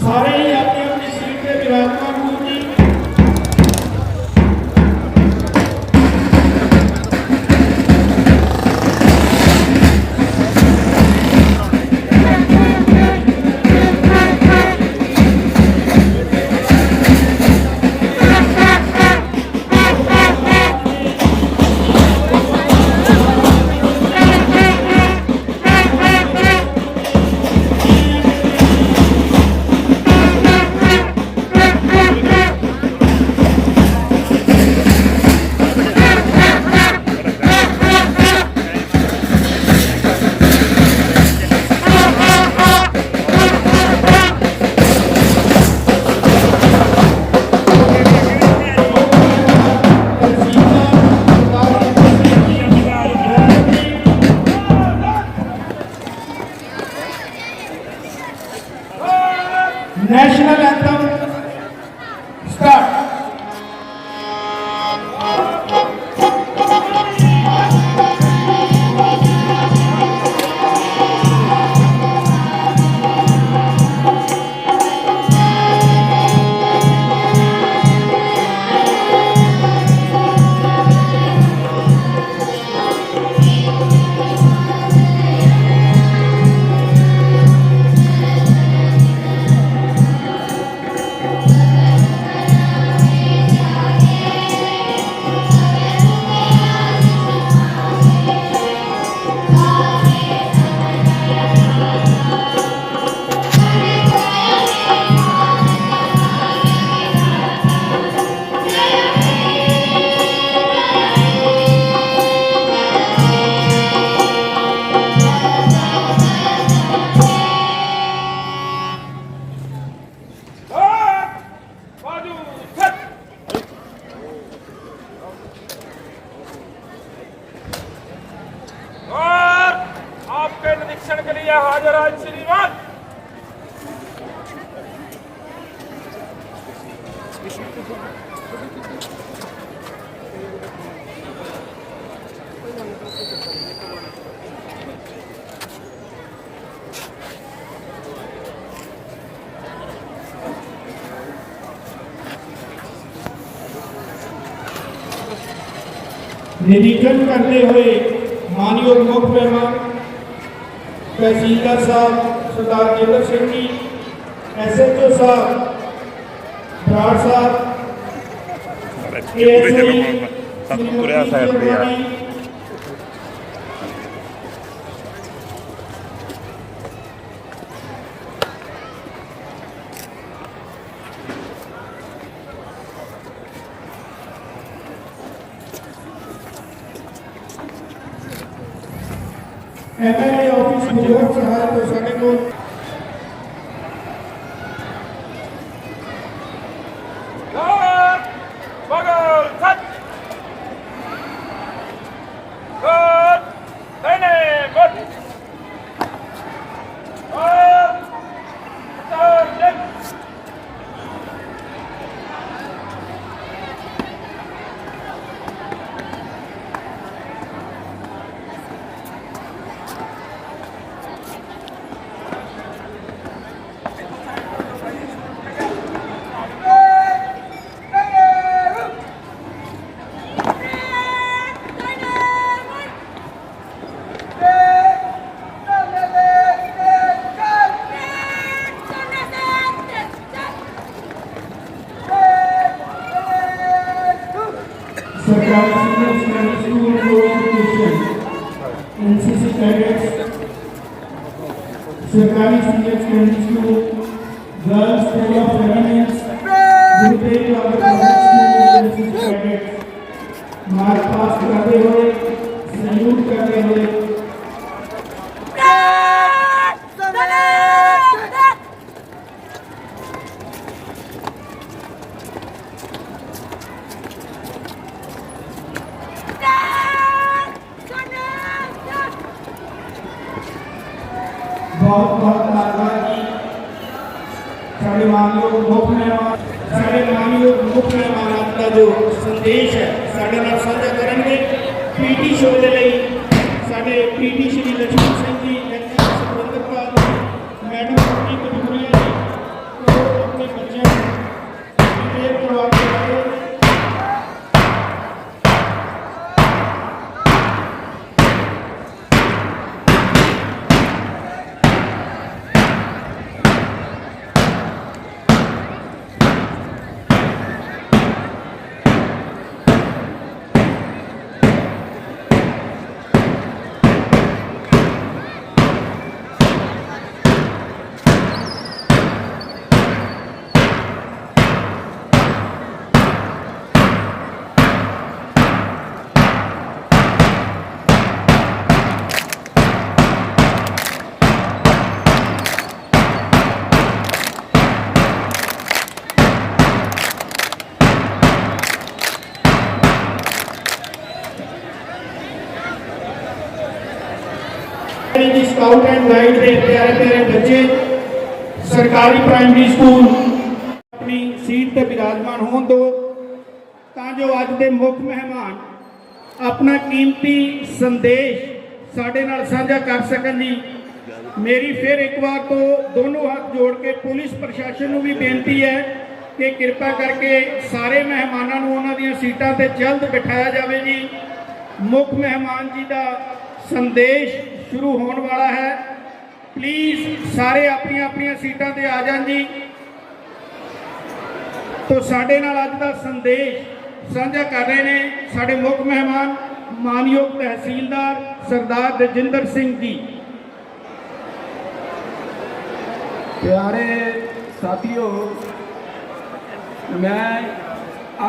ਸਾਰੇ ਨਿਰੀਖਣ ਕਰਦੇ ਹੋਏ ਮਾਨਯੋਗ ਮੁੱਖ ਮਹਿਮਾਨ ਤਹਿਸੀਲਦਾਰ ਸਾਹਿਬ ਸਰਦਾਰ ਜੇਦਰ ਸਿੰਘ ਜੀ ਐਸਐਚਓ ਸਾਹਿਬ ਬਰਾੜ ਸਾਹਿਬ ਏਐਸਆਈ ਤੁਰਿਆ ਸਾਈਡ ਤੇ ਯਾਰ MLA you सरकारी senior secondary school coeducation NCC cadets सरकारी senior secondary school girls school of residence Gurudev Baba government school NCC cadets march past करते हुए सैल्यूट करते हुए ਸੰਦੇਸ਼ ਹੈ। ਸਾਡੇ ਨਾਲ ਸਾਂਝਾ ਕਰਨਗੇ। ਪੀਟੀ ਸ਼ੋਅ ਦੇ ਲਈ ਸਾਡੇ ਪੀਟੀ ਸਕਾਊਟ ਐਂਡ ਗਾਈਡ ਦੇ ਪਿਆਰੇ ਪਿਆਰੇ ਬੱਚੇ, ਸਰਕਾਰੀ ਪ੍ਰਾਇਮਰੀ ਸਕੂਲ ਆਪਣੀ ਸੀਟ ਤੇ ਬਿਰਾਜਮਾਨ ਹੋਣ ਦਿਓ ਤਾਂ ਜੋ ਅੱਜ ਦੇ ਮੁੱਖ ਮਹਿਮਾਨ ਆਪਣਾ ਕੀਮਤੀ ਸੰਦੇਸ਼ ਸਾਡੇ ਨਾਲ ਸਾਂਝਾ ਕਰ ਸਕਣ ਜੀ। ਮੇਰੀ ਫਿਰ ਇੱਕ ਵਾਰ ਤੋਂ ਦੋਨੋਂ ਹੱਥ ਜੋੜ ਕੇ ਪੁਲਿਸ ਪ੍ਰਸ਼ਾਸਨ ਨੂੰ ਵੀ ਬੇਨਤੀ ਹੈ ਕਿ ਕਿਰਪਾ ਕਰਕੇ ਸਾਰੇ ਮਹਿਮਾਨਾਂ ਨੂੰ ਉਹਨਾਂ ਦੀਆਂ ਸੀਟਾਂ ਤੇ ਜਲਦ ਬਿਠਾਇਆ ਜਾਵੇ ਜੀ। ਮੁੱਖ ਮਹਿਮਾਨ ਜੀ ਦਾ ਸੰਦੇਸ਼ ਸ਼ੁਰੂ ਹੋਣ ਵਾਲਾ ਹੈ। ਪਲੀਜ਼ ਸਾਰੇ ਆਪਣੀਆਂ ਆਪਣੀਆਂ ਸੀਟਾਂ ਤੇ ਆ ਜਾਣ ਜੀ। ਤੋਂ ਸਾਡੇ ਨਾਲ ਅੱਜ ਦਾ ਸੰਦੇਸ਼ ਸਾਂਝਾ ਕਰ ਰਹੇ ਨੇ ਸਾਡੇ ਮੁੱਖ ਮਹਿਮਾਨ, ਮਾਨਯੋਗ ਤਹਿਸੀਲਦਾਰ ਸਰਦਾਰ ਦਜਿੰਦਰ ਸਿੰਘ ਜੀ। ਪਿਆਰੇ ਸਾਥੀਓ, ਮੈਂ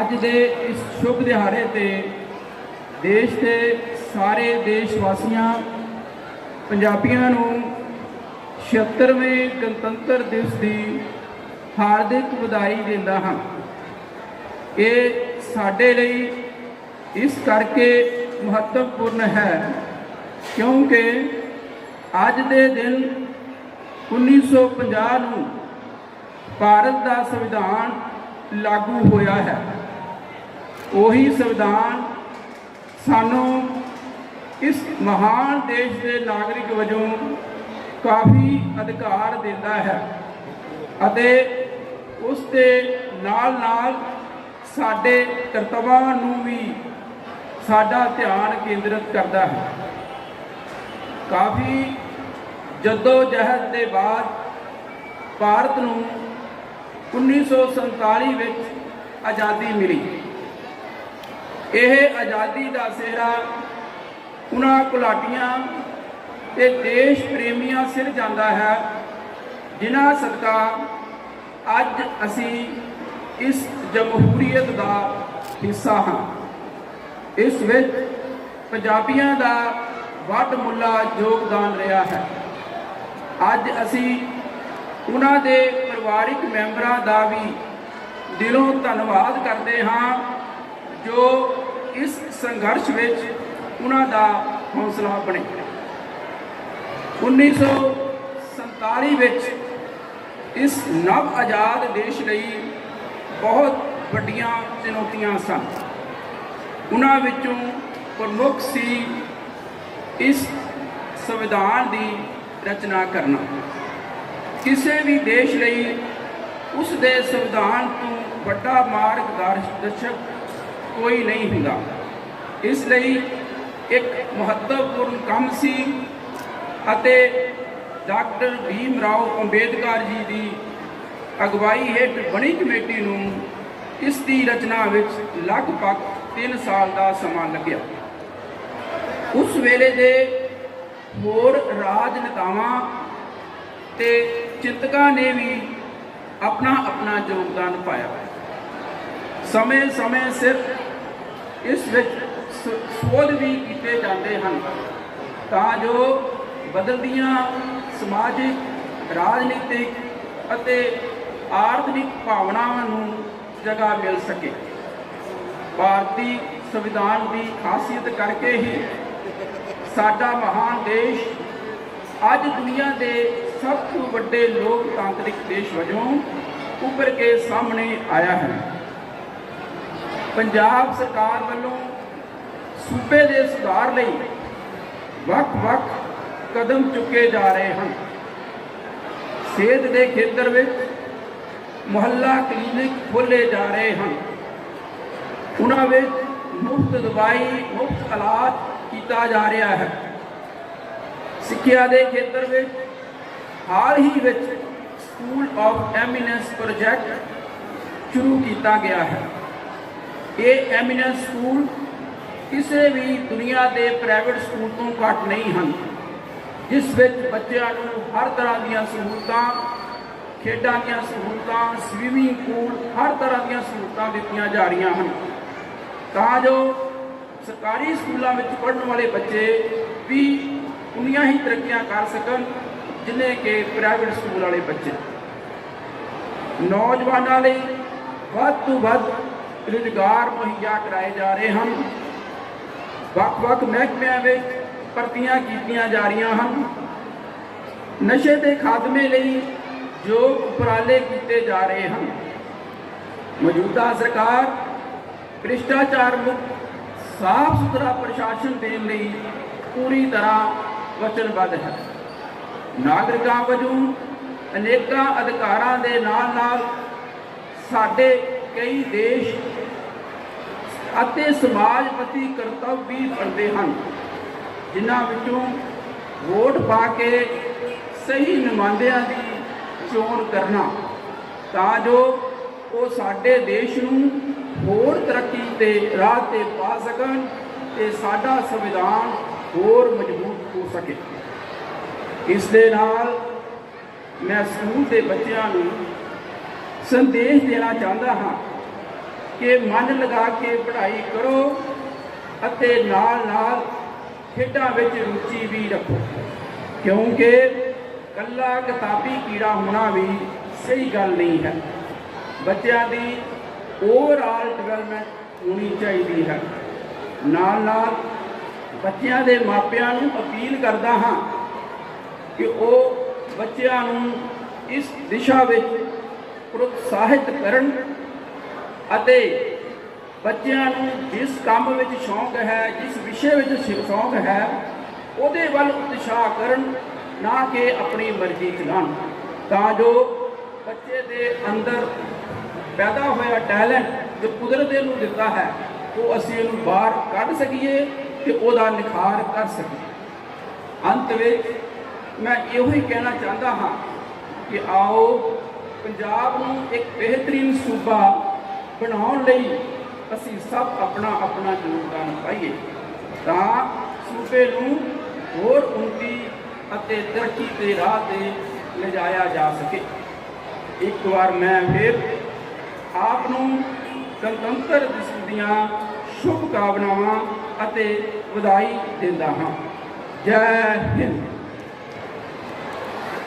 ਅੱਜ ਦੇ ਇਸ ਸ਼ੁਭ ਦਿਹਾੜੇ ਤੇ ਦੇਸ਼ ਦੇ ਸਾਰੇ ਦੇਸ਼ ਵਾਸੀਆਂ ਪੰਜਾਬੀਆਂ ਨੂੰ 76ਵੇਂ ਗਣਤੰਤਰ ਦਿਵਸ ਦੀ ਹਾਰਦਿਕ ਵਧਾਈ ਦਿੰਦਾ ਹਾਂ। ਇਹ ਸਾਡੇ ਲਈ ਇਸ ਕਰਕੇ ਮਹੱਤਵਪੂਰਨ ਹੈ ਕਿਉਂਕਿ ਅੱਜ ਦੇ ਦਿਨ 1950 ਨੂੰ ਭਾਰਤ ਦਾ ਸੰਵਿਧਾਨ ਲਾਗੂ ਹੋਇਆ ਹੈ। ਉਹੀ ਸੰਵਿਧਾਨ ਸਾਨੂੰ ਇਸ ਮਹਾਨ ਦੇਸ਼ ਦੇ ਨਾਗਰਿਕ ਵਜੋਂ ਕਾਫੀ ਅਧਿਕਾਰ ਦਿੰਦਾ ਹੈ ਅਤੇ ਉਸ ਦੇ ਨਾਲ ਨਾਲ ਸਾਡੇ ਕਰਤੱਵਾਂ ਨੂੰ ਵੀ ਸਾਡਾ ਧਿਆਨ ਕੇਂਦਰਿਤ ਕਰਦਾ ਹੈ। ਕਾਫੀ ਜੱਦੋ ਜਹਿਦ ਦੇ ਬਾਅਦ ਭਾਰਤ ਨੂੰ 1947 ਵਿੱਚ ਆਜ਼ਾਦੀ ਮਿਲੀ। ਇਹ ਆਜ਼ਾਦੀ ਦਾ ਸਿਹਰਾ ਉਹਨਾਂ ਘੁਲਾਟੀਆਂ ਤੇ ਦੇਸ਼ ਪ੍ਰੇਮੀਆਂ ਸਿਰ ਜਾਂਦਾ ਹੈ, ਜਿਨ੍ਹਾਂ ਸਦਕਾ ਅੱਜ ਅਸੀਂ ਇਸ ਜਮਹੂਰੀਅਤ ਦਾ ਹਿੱਸਾ ਹਾਂ। ਇਸ ਵਿੱਚ ਪੰਜਾਬੀਆਂ ਦਾ ਵੱਡ ਮੁੱਲਾ ਯੋਗਦਾਨ ਰਿਹਾ ਹੈ। ਅੱਜ ਅਸੀਂ ਉਹਨਾਂ ਦੇ ਪਰਿਵਾਰਿਕ ਮੈਂਬਰਾਂ ਦਾ ਵੀ ਦਿਲੋਂ ਧੰਨਵਾਦ ਕਰਦੇ ਹਾਂ, ਜੋ ਇਸ ਸੰਘਰਸ਼ ਵਿੱਚ ਉਹਨਾਂ ਦਾ ਹੌਸਲਾ ਬਣੇ। 1947 ਵਿੱਚ ਇਸ ਨਵ ਆਜ਼ਾਦ ਦੇਸ਼ ਲਈ ਬਹੁਤ ਵੱਡੀਆਂ ਚੁਣੌਤੀਆਂ ਸਨ। ਉਹਨਾਂ ਵਿੱਚੋਂ ਪ੍ਰਮੁੱਖ ਸੀ ਇਸ ਸੰਵਿਧਾਨ ਦੀ ਰਚਨਾ ਕਰਨਾ। ਕਿਸੇ ਵੀ ਦੇਸ਼ ਲਈ ਉਸ ਦੇ ਸੰਵਿਧਾਨ ਤੋਂ ਵੱਡਾ ਮਾਰਗਦਰਸ਼ਕ ਕੋਈ ਨਹੀਂ ਹੁੰਦਾ। ਇਸ ਲਈ ਇੱਕ ਮਹੱਤਵਪੂਰਨ ਕੰਮ ਸੀ ਅਤੇ ਡਾਕਟਰ ਭੀਮ ਰਾਓ ਅੰਬੇਦਕਰ ਜੀ ਦੀ ਅਗਵਾਈ ਹੇਠ ਬਣੀ ਕਮੇਟੀ ਨੂੰ ਇਸ ਦੀ ਰਚਨਾ ਵਿੱਚ ਲਗਭਗ 3 ਸਾਲ ਦਾ ਸਮਾਂ ਲੱਗਿਆ। ਉਸ ਵੇਲੇ ਦੇ ਹੋਰ ਰਾਜਨੇਤਾਵਾਂ ਤੇ ਚਿੰਤਕਾਂ ਨੇ ਵੀ ਆਪਣਾ ਆਪਣਾ ਯੋਗਦਾਨ ਪਾਇਆ। ਸਮੇਂ-ਸਮੇਂ ਸਿਰ ਇਸ ਵਿੱਚ ਸੋਧ ਵੀ ਕੀਤੇ ਜਾਂਦੇ ਹਨ। ਤਾਂ ਜੋ ਬਦਲਦੀਆਂ ਸਮਾਜਿਕ, ਰਾਜਨੀਤਿਕ ਅਤੇ ਆਰਥਿਕ ਭਾਵਨਾਵਾਂ ਨੂੰ ਜਗ੍ਹਾ ਮਿਲ ਸਕੇ। ਭਾਰਤੀ ਸੰਵਿਧਾਨ ਦੀ ਖਾਸੀਅਤ ਕਰਕੇ ਹੀ ਸਾਡਾ ਮਹਾਨ ਦੇਸ਼ ਅੱਜ ਦੁਨੀਆ ਦੇ ਸਭ ਤੋਂ ਵੱਡੇ ਲੋਕਤਾਂਤਰਿਕ ਦੇਸ਼ ਵਜੋਂ ਉੱਭਰ ਕੇ ਸਾਹਮਣੇ ਆਇਆ ਹੈ। ਪੰਜਾਬ ਸਰਕਾਰ ਵੱਲੋਂ ਸੂਬੇ ਦੇ ਸੁਧਾਰ ਲਈ ਵੱਖ-ਵੱਖ ਕਦਮ ਚੁੱਕੇ ਜਾ ਰਹੇ ਹਨ। ਸਿਹਤ ਦੇ ਖੇਤਰ ਵਿੱਚ ਮੁਹੱਲਾ ਕਲੀਨਿਕ ਖੋਲ੍ਹੇ ਜਾ ਰਹੇ ਹਨ। ਉਹਨਾਂ ਵਿੱਚ ਮੁਫਤ ਦਵਾਈ, ਮੁਫਤ ਇਲਾਜ ਕੀਤਾ ਜਾ ਰਿਹਾ ਹੈ। ਸਿੱਖਿਆ ਦੇ ਖੇਤਰ ਵਿੱਚ ਹਾਲ ਹੀ ਵਿੱਚ ਸਕੂਲ ਆਫ ਐਮੀਨੈਂਸ ਪ੍ਰੋਜੈਕਟ ਸ਼ੁਰੂ ਕੀਤਾ ਗਿਆ ਹੈ। ਇਹ ਐਮੀਨੈਂਸ ਸਕੂਲ ਕਿਸੇ ਵੀ ਦੁਨੀਆ ਦੇ ਪ੍ਰਾਈਵੇਟ ਸਕੂਲ ਤੋਂ ਘੱਟ ਨਹੀਂ ਹਨ। ਜਿਸ ਵਿੱਚ ਬੱਚਿਆਂ ਨੂੰ ਹਰ ਤਰ੍ਹਾਂ ਦੀਆਂ ਸਹੂਲਤਾਂ, ਖੇਡਾਂ ਦੀਆਂ ਸਹੂਲਤਾਂ ਸਵੀਮਿੰਗ ਪੂਲ ਹਰ ਤਰ੍ਹਾਂ ਦੀਆਂ ਸਹੂਲਤਾਂ ਦਿੱਤੀਆਂ ਜਾ ਰਹੀਆਂ ਹਨ। ਤਾਂ ਜੋ ਸਰਕਾਰੀ ਸਕੂਲਾਂ ਵਿੱਚ ਪੜ੍ਹਨ ਵਾਲੇ ਬੱਚੇ ਵੀ ਉਨੀਆਂ ਹੀ ਤਰੱਕੀਆਂ ਕਰ ਸਕਣ, ਜਿੰਨੇ ਕਿ ਪ੍ਰਾਈਵੇਟ ਸਕੂਲ ਵਾਲੇ ਬੱਚੇ। ਨੌਜਵਾਨਾਂ ਲਈ ਵੱਧ ਤੋਂ ਵੱਧ ਰੁਜ਼ਗਾਰ ਮੁਹੱਈਆ ਕਰਾਏ ਜਾ ਰਹੇ ਹਨ। ਵੱਖ-ਵੱਖ ਮਹਿਕਮਿਆਂ ਵਿੱਚ ਭਰਤੀਆਂ ਕੀਤੀਆਂ ਜਾ ਰਹੀਆਂ ਹਨ। ਨਸ਼ੇ ਦੇ ਖਾਤਮੇ ਲਈ ਜੋ ਉਪਰਾਲੇ ਕੀਤੇ ਜਾ ਰਹੇ ਹਨ। ਮੌਜੂਦਾ ਸਰਕਾਰ ਭ੍ਰਿਸ਼ਟਾਚਾਰ ਮੁਕਤ ਸਾਫ਼ ਸੁਥਰਾ ਪ੍ਰਸ਼ਾਸਨ ਦੇਣ ਲਈ ਪੂਰੀ ਤਰ੍ਹਾਂ ਵਚਨਬੱਧ ਹੈ। ਨਾਗਰਿਕਾਂ ਵਜੋਂ ਅਨੇਕਾਂ ਅਧਿਕਾਰਾਂ ਦੇ ਨਾਲ ਨਾਲ ਸਾਡੇ ਕਈ ਦੇਸ਼ ਅਤੇ ਸਮਾਜ ਪ੍ਰਤੀ ਕਰਤੱਵ ਵੀ ਬਣਦੇ ਹਨ, ਜਿਨ੍ਹਾਂ ਵਿੱਚੋਂ ਵੋਟ ਪਾ ਕੇ ਸਹੀ ਨੁਮਾਇੰਦਿਆਂ ਦੀ ਚੋਣ ਕਰਨਾ, ਤਾਂ ਜੋ ਉਹ ਸਾਡੇ ਦੇਸ਼ ਨੂੰ ਹੋਰ ਤਰੱਕੀ ਦੇ ਰਾਹ ਤੇ ਪਾ ਸਕਣ ਤੇ ਸਾਡਾ ਸੰਵਿਧਾਨ ਹੋਰ ਮਜ਼ਬੂਤ ਹੋ ਸਕੇ। ਇਸ ਦੇ ਨਾਲ ਮੈਂ ਸਕੂਲ ਦੇ ਬੱਚਿਆਂ ਨੂੰ ਸੰਦੇਸ਼ ਦੇਣਾ ਚਾਹੁੰਦਾ ਹਾਂ ਕਿ ਮਨ ਲਗਾ ਕੇ ਪੜ੍ਹਾਈ ਕਰੋ ਅਤੇ ਨਾਲ ਨਾਲ ਖੇਡਾਂ ਵਿੱਚ ਰੁਚੀ ਵੀ ਰੱਖੋ। ਕਿਉਂਕਿ ਕੱਲਾ ਕਿਤਾਬੀ ਕੀੜਾ ਹੋਣਾ ਵੀ ਸਹੀ ਗੱਲ ਨਹੀਂ ਹੈ। ਬੱਚਿਆਂ ਦੀ ਓਵਰਆਲ ਡਿਵੈਲਪਮੈਂਟ ਹੋਣੀ ਚਾਹੀਦੀ ਹੈ। ਨਾਲ ਨਾਲ ਬੱਚਿਆਂ ਦੇ ਮਾਪਿਆਂ ਨੂੰ ਅਪੀਲ ਕਰਦਾ ਹਾਂ ਕਿ ਉਹ ਬੱਚਿਆਂ ਨੂੰ ਇਸ ਦਿਸ਼ਾ ਵਿੱਚ ਪ੍ਰੋਤਸਾਹਿਤ ਕਰਨ ਅਤੇ ਬੱਚਿਆਂ ਨੂੰ ਜਿਸ ਕੰਮ ਵਿੱਚ ਸ਼ੌਂਕ ਹੈ, ਜਿਸ ਵਿਸ਼ੇ ਵਿੱਚ ਸ਼ਿ- ਸ਼ੌਂਕ ਹੈ, ਉਹਦੇ ਵੱਲ ਉਤਸ਼ਾਹ ਕਰਨ, ਨਾ ਕਿ ਆਪਣੀ ਮਰਜ਼ੀ ਚਲਾਉਣ। ਤਾਂ ਜੋ ਬੱਚੇ ਦੇ ਅੰਦਰ ਪੈਦਾ ਹੋਇਆ ਟੈਲੈਂਟ ਜੋ ਕੁਦਰਤ ਨੇ ਨੂੰ ਦਿੱਤਾ ਹੈ, ਉਹ ਅਸੀਂ ਇਹਨੂੰ ਬਾਹਰ ਕੱਢ ਸਕੀਏ ਤੇ ਉਹਦਾ ਨਿਖਾਰ ਕਰ ਸਕੀਏ। ਅੰਤ ਵਿੱਚ ਮੈਂ ਇਹੋ ਹੀ ਕਹਿਣਾ ਚਾਹੁੰਦਾ ਹਾਂ ਕਿ ਆਓ, ਪੰਜਾਬ ਨੂੰ ਇੱਕ ਬਿਹਤਰੀਨ ਸੂਬਾ ਬਣਾਉਣ ਲਈ ਅਸੀਂ ਸਭ ਆਪਣਾ ਆਪਣਾ ਯੋਗਦਾਨ ਪਾਈਏ। ਤਾਂ ਸੂਬੇ ਨੂੰ ਹੋਰ ਉੱਨਤੀ ਅਤੇ ਤਰੱਕੀ ਦੇ ਰਾਹ ਤੇ ਲਿਜਾਇਆ ਜਾ ਸਕੇ। ਇੱਕ ਵਾਰ ਮੈਂ ਫਿਰ ਆਪ ਨੂੰ ਗਣਤੰਤਰ ਦਿਵਸ ਦੀਆਂ ਸ਼ੁਭ ਕਾਮਨਾਵਾਂ ਅਤੇ ਵਧਾਈ ਦਿੰਦਾ ਹਾਂ। ਜੈ ਹਿੰਦ।